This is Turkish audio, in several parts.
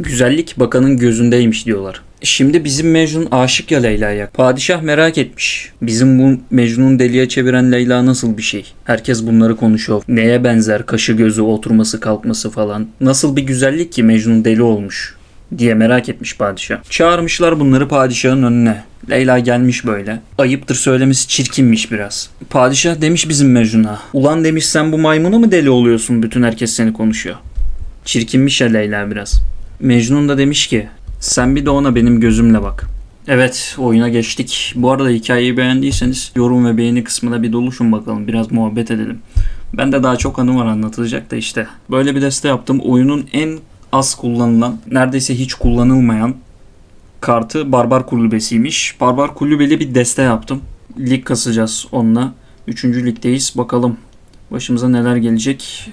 Güzellik bakanın gözündeymiş diyorlar. Şimdi bizim Mecnun aşık ya Leyla'ya. Padişah merak etmiş. Bizim bu Mecnun'u deliye çeviren Leyla nasıl bir şey? Herkes bunları konuşuyor. Neye benzer kaşı gözü oturması kalkması falan. Nasıl bir güzellik ki Mecnun deli olmuş diye merak etmiş padişah. Çağırmışlar bunları padişahın önüne. Leyla gelmiş böyle. Ayıptır söylemesi çirkinmiş biraz. Padişah demiş bizim Mecnun'a. Ulan demiş sen bu maymuna mı deli oluyorsun bütün herkes seni konuşuyor. Çirkinmiş ya Leyla biraz. Mecnun da demiş ki sen bir de ona benim gözümle bak. Evet oyuna geçtik. Bu arada hikayeyi beğendiyseniz yorum ve beğeni kısmına bir doluşun bakalım. Biraz muhabbet edelim. Ben de daha çok anı var anlatılacak da işte. Böyle bir deste yaptım. Oyunun en az kullanılan, neredeyse hiç kullanılmayan kartı Barbar Kulübesi'ymiş. Barbar Kulübeli bir deste yaptım. Lig kasacağız onunla. Üçüncü ligdeyiz. Bakalım başımıza neler gelecek.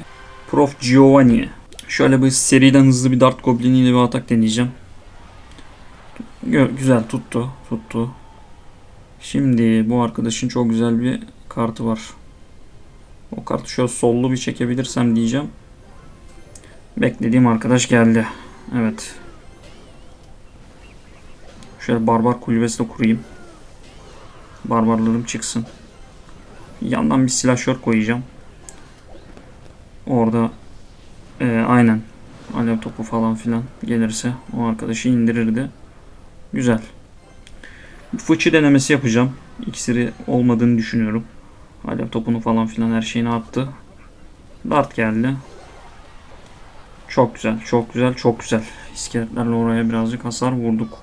Prof Giovanni. Şöyle bir seriden hızlı bir Dart Goblin ile bir atak deneyeceğim. Güzel tuttu. Tuttu. Şimdi bu arkadaşın çok güzel bir kartı var. O kartı şöyle sollu bir çekebilirsem diyeceğim. Beklediğim arkadaş geldi. Evet. Şöyle barbar kulübesi de kurayım. Barbarlarım çıksın. Yandan bir silahşör koyacağım. Orada e, aynen alev topu falan filan gelirse o arkadaşı indirirdi. Güzel. Fıçı denemesi yapacağım. İksiri olmadığını düşünüyorum. Alev topunu falan filan her şeyini attı. Dart geldi. Çok güzel, çok güzel, çok güzel. İskeletlerle oraya birazcık hasar vurduk.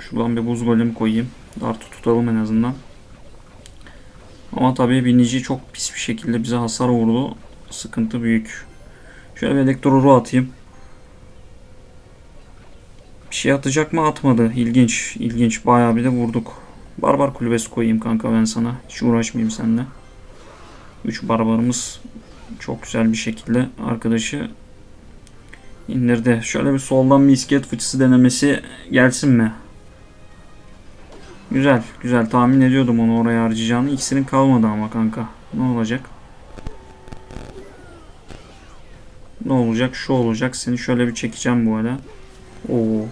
Şuradan bir buz golemi koyayım. Dart'ı tutalım en azından. Ama tabii binici çok pis bir şekilde bize hasar vurdu. Sıkıntı büyük. Şöyle bir elektroru atayım. Bir şey atacak mı atmadı. İlginç. ilginç. Bayağı bir de vurduk. Barbar kulübesi koyayım kanka ben sana. Hiç uğraşmayayım seninle. 3 barbarımız çok güzel bir şekilde arkadaşı indirdi. Şöyle bir soldan bir iskelet fıçısı denemesi gelsin mi? Güzel, güzel. Tahmin ediyordum onu oraya harcayacağını. İkisinin kalmadı ama kanka. Ne olacak? Ne olacak? Şu olacak. Seni şöyle bir çekeceğim bu arada. Oo.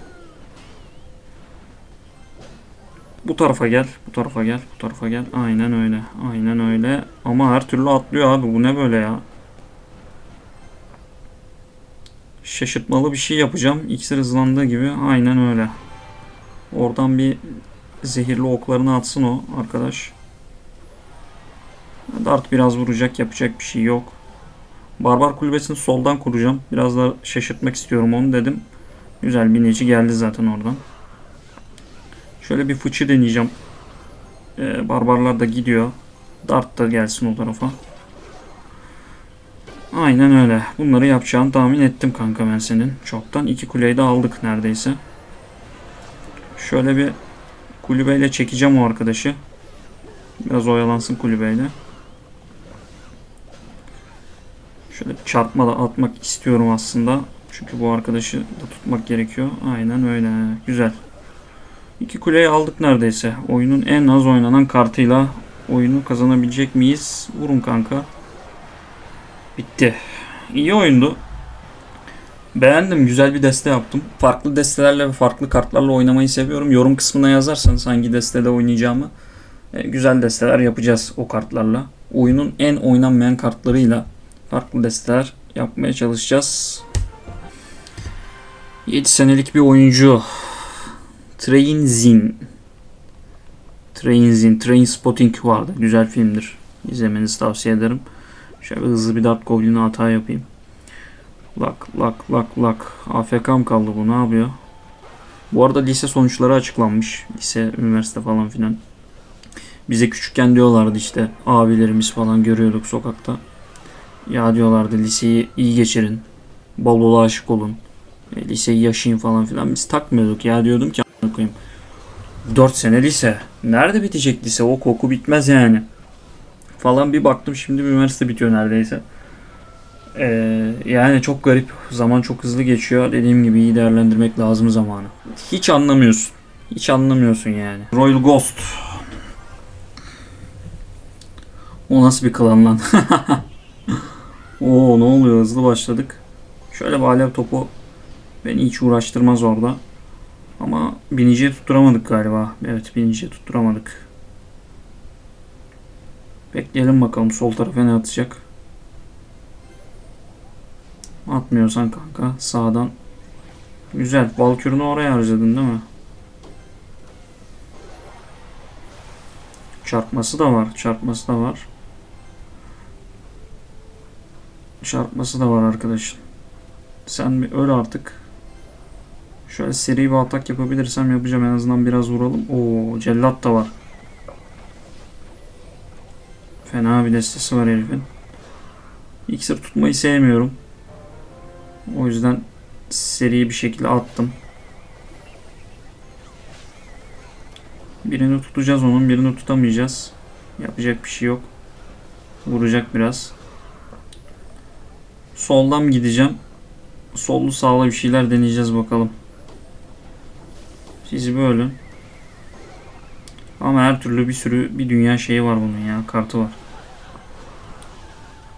Bu tarafa gel. Bu tarafa gel. Bu tarafa gel. Aynen öyle. Aynen öyle. Ama her türlü atlıyor abi. Bu ne böyle ya? Şaşırtmalı bir şey yapacağım. İksir hızlandığı gibi. Aynen öyle. Oradan bir zehirli oklarını atsın o arkadaş. Dart biraz vuracak. Yapacak bir şey yok. Barbar kulübesini soldan kuracağım. Biraz da şaşırtmak istiyorum onu dedim. Güzel binici geldi zaten oradan. Şöyle bir fıçı deneyeceğim. Ee, barbarlar da gidiyor. Dart da gelsin o tarafa. Aynen öyle. Bunları yapacağını tahmin ettim kanka ben senin. Çoktan iki kuleyi de aldık neredeyse. Şöyle bir kulübeyle çekeceğim o arkadaşı. Biraz oyalansın kulübeyle. Şöyle çarpma da atmak istiyorum aslında. Çünkü bu arkadaşı da tutmak gerekiyor. Aynen öyle. Güzel. İki kuleyi aldık neredeyse. Oyunun en az oynanan kartıyla oyunu kazanabilecek miyiz? Vurun kanka. Bitti. İyi oyundu. Beğendim. Güzel bir deste yaptım. Farklı destelerle ve farklı kartlarla oynamayı seviyorum. Yorum kısmına yazarsanız hangi destede oynayacağımı. e, güzel desteler yapacağız o kartlarla. Oyunun en oynanmayan kartlarıyla farklı desteler yapmaya çalışacağız. 7 senelik bir oyuncu. Train Zin. Train Zin. Train Spotting vardı. Güzel filmdir. İzlemenizi tavsiye ederim. Şöyle hızlı bir Dart Goblin'e hata yapayım. Lak lak lak lak. AFK mı kaldı bu? Ne yapıyor? Bu arada lise sonuçları açıklanmış. Lise, üniversite falan filan. Bize küçükken diyorlardı işte abilerimiz falan görüyorduk sokakta. Ya diyorlardı liseyi iyi geçirin. Bol aşık olun. E, liseyi yaşayın falan filan. Biz takmıyorduk ya diyordum ki koyayım. 4 sene lise. Nerede bitecek lise? O koku bitmez yani. Falan bir baktım şimdi üniversite bitiyor neredeyse. Ee, yani çok garip. Zaman çok hızlı geçiyor. Dediğim gibi iyi değerlendirmek lazım zamanı. Hiç anlamıyorsun. Hiç anlamıyorsun yani. Royal Ghost. O nasıl bir klan lan? Oo ne oluyor hızlı başladık. Şöyle bir alev topu beni hiç uğraştırmaz orada. Ama biniciye tutturamadık galiba. Evet biniciye tutturamadık. Bekleyelim bakalım sol tarafa ne atacak. Atmıyorsan kanka sağdan. Güzel. Valkürünü oraya harcadın değil mi? Çarpması da var. Çarpması da var. Çarpması da var arkadaşın. Sen öl artık. Şöyle seri bir atak yapabilirsem yapacağım. En azından biraz vuralım. Oo, cellat da var. Fena bir destesi var herifin. İksir tutmayı sevmiyorum. O yüzden seri bir şekilde attım. Birini tutacağız onun, birini tutamayacağız. Yapacak bir şey yok. Vuracak biraz. Soldan gideceğim? Sollu sağla bir şeyler deneyeceğiz bakalım. Siz böyle. Ama her türlü bir sürü bir dünya şeyi var bunun ya. Kartı var.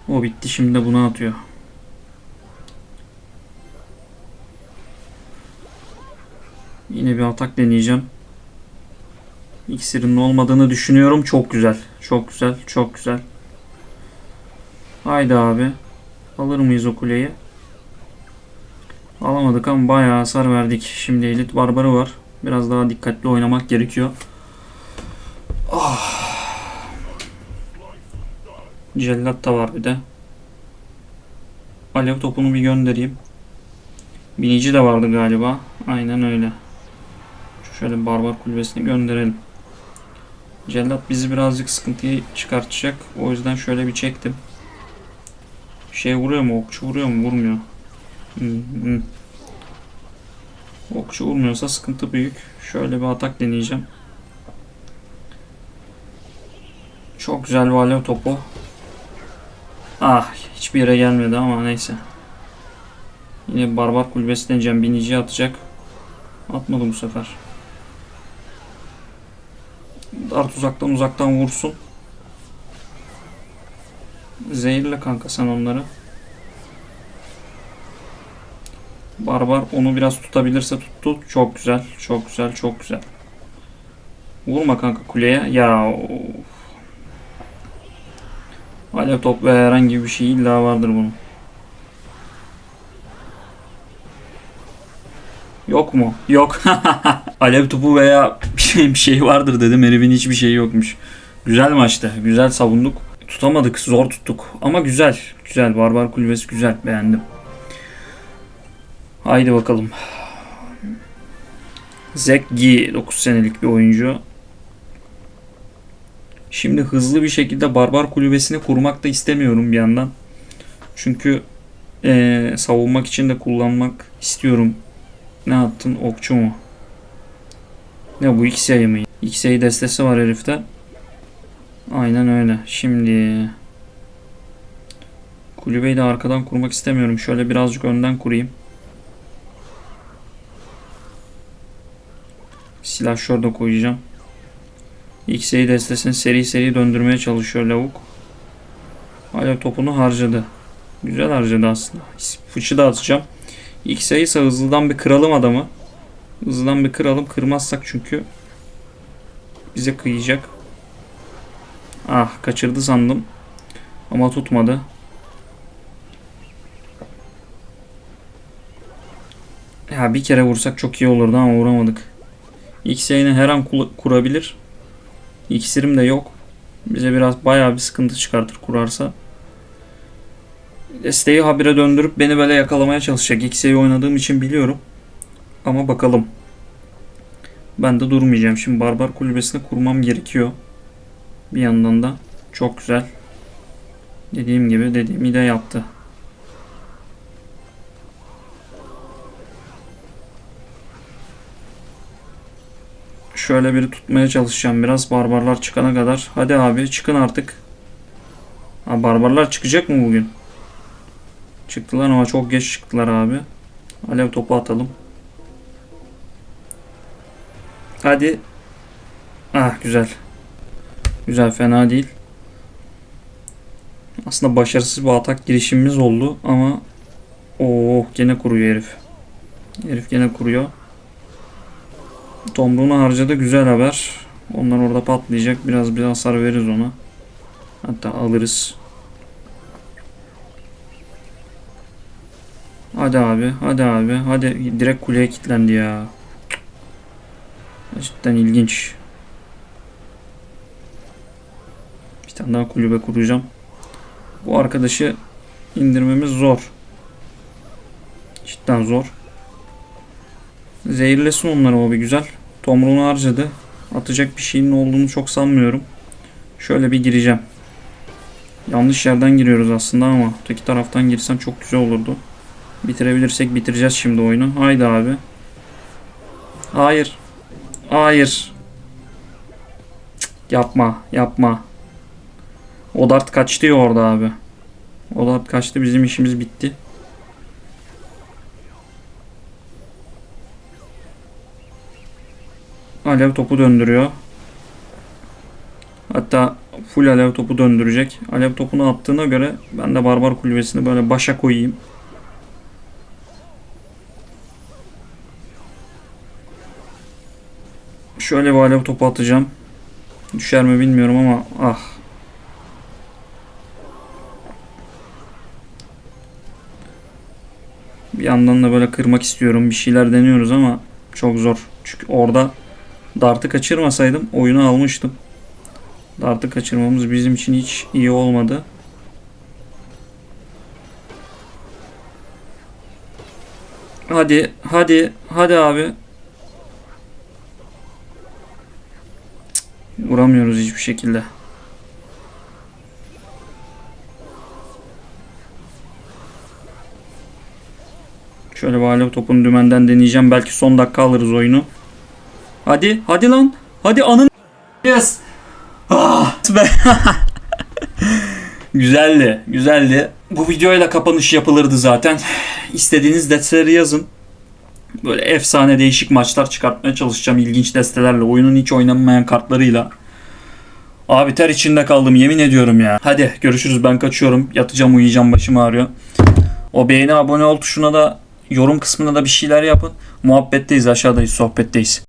O bitti şimdi de bunu atıyor. Yine bir atak deneyeceğim. İksirinin olmadığını düşünüyorum. Çok güzel. Çok güzel. Çok güzel. Haydi abi. Alır mıyız o kuleyi? Alamadık ama bayağı hasar verdik. Şimdi elit barbarı var. Biraz daha dikkatli oynamak gerekiyor. Ah. Cellat da var bir de. Alev topunu bir göndereyim. Binici de vardı galiba. Aynen öyle. Şöyle barbar kulübesini gönderelim. Cellat bizi birazcık sıkıntıya çıkartacak. O yüzden şöyle bir çektim. Şey vuruyor mu? Okçu vuruyor mu? Vurmuyor. Hı hı. Okçu vurmuyorsa sıkıntı büyük. Şöyle bir atak deneyeceğim. Çok güzel bir alev topu. Ah hiçbir yere gelmedi ama neyse. Yine barbar kulübesi deneyeceğim. Biniciye atacak. Atmadı bu sefer. Dart uzaktan uzaktan vursun. Zehirle kanka sen onları. Barbar onu biraz tutabilirse tuttu. Çok güzel. Çok güzel. Çok güzel. Vurma kanka kuleye. Ya of. Alev top ve herhangi bir şey illa vardır bunun. Yok mu? Yok. Alev topu veya bir şey, bir şey vardır dedim. Herifin hiçbir şeyi yokmuş. Güzel maçtı. Güzel savunduk. Tutamadık. Zor tuttuk. Ama güzel. Güzel. Barbar kulübesi güzel. Beğendim. Haydi bakalım. Zekgi 9 senelik bir oyuncu. Şimdi hızlı bir şekilde barbar kulübesini kurmak da istemiyorum bir yandan. Çünkü eee, savunmak için de kullanmak istiyorum. Ne attın? Okçu mu? Ne bu X yayı mı? X yayı destesi var herifte. Aynen öyle. Şimdi kulübeyi de arkadan kurmak istemiyorum. Şöyle birazcık önden kurayım. Silah şurada koyacağım. X'e destesini seri seri döndürmeye çalışıyor lavuk. Alev topunu harcadı. Güzel harcadı aslında. Fıçı da atacağım. X'e ise hızlıdan bir kıralım adamı. Hızlıdan bir kıralım. Kırmazsak çünkü bize kıyacak. Ah kaçırdı sandım. Ama tutmadı. Ya bir kere vursak çok iyi olurdu ama vuramadık. X yayını her an kurabilir. İksirim de yok. Bize biraz bayağı bir sıkıntı çıkartır kurarsa. Desteği habire döndürüp beni böyle yakalamaya çalışacak. X'yi oynadığım için biliyorum. Ama bakalım. Ben de durmayacağım. Şimdi barbar kulübesini kurmam gerekiyor. Bir yandan da. Çok güzel. Dediğim gibi dediğimi de yaptı. Şöyle biri tutmaya çalışacağım biraz barbarlar çıkana kadar. Hadi abi çıkın artık. Ha, barbarlar çıkacak mı bugün? Çıktılar ama çok geç çıktılar abi. Alev topu atalım. Hadi. Ah güzel. Güzel fena değil. Aslında başarısız bir atak girişimimiz oldu ama Oo gene kuruyor herif. Herif gene kuruyor. Tomruğunu harcadı güzel haber. Onlar orada patlayacak. Biraz bir hasar veririz ona. Hatta alırız. Hadi abi, hadi abi, hadi direkt kuleye kilitlendi ya. Cidden ilginç. Bir tane daha kulübe kuracağım. Bu arkadaşı indirmemiz zor. Cidden zor. Zehirlesin onları o bir güzel. Tomruğunu harcadı. Atacak bir şeyin olduğunu çok sanmıyorum. Şöyle bir gireceğim. Yanlış yerden giriyoruz aslında ama öteki taraftan girsem çok güzel olurdu. Bitirebilirsek bitireceğiz şimdi oyunu. Haydi abi. Hayır. Hayır. Cık, yapma, yapma. O dart kaçtı ya orada abi. O dart kaçtı bizim işimiz bitti. Alev topu döndürüyor. Hatta full alev topu döndürecek. Alev topunu attığına göre ben de barbar kulübesini böyle başa koyayım. Şöyle bir alev topu atacağım. Düşer mi bilmiyorum ama ah. Bir yandan da böyle kırmak istiyorum. Bir şeyler deniyoruz ama çok zor. Çünkü orada dartı kaçırmasaydım oyunu almıştım. Dartı kaçırmamız bizim için hiç iyi olmadı. Hadi, hadi, hadi abi. Vuramıyoruz hiçbir şekilde. Şöyle bir alev topunu dümenden deneyeceğim. Belki son dakika alırız oyunu. Hadi, hadi lan. Hadi anın. Yes. Ah be. güzeldi, güzeldi. Bu videoyla kapanış yapılırdı zaten. İstediğiniz desteleri yazın. Böyle efsane değişik maçlar çıkartmaya çalışacağım ilginç destelerle. Oyunun hiç oynanmayan kartlarıyla. Abi ter içinde kaldım yemin ediyorum ya. Hadi görüşürüz ben kaçıyorum. Yatacağım uyuyacağım başım ağrıyor. O beğeni abone ol tuşuna da yorum kısmına da bir şeyler yapın. Muhabbetteyiz aşağıdayız sohbetteyiz.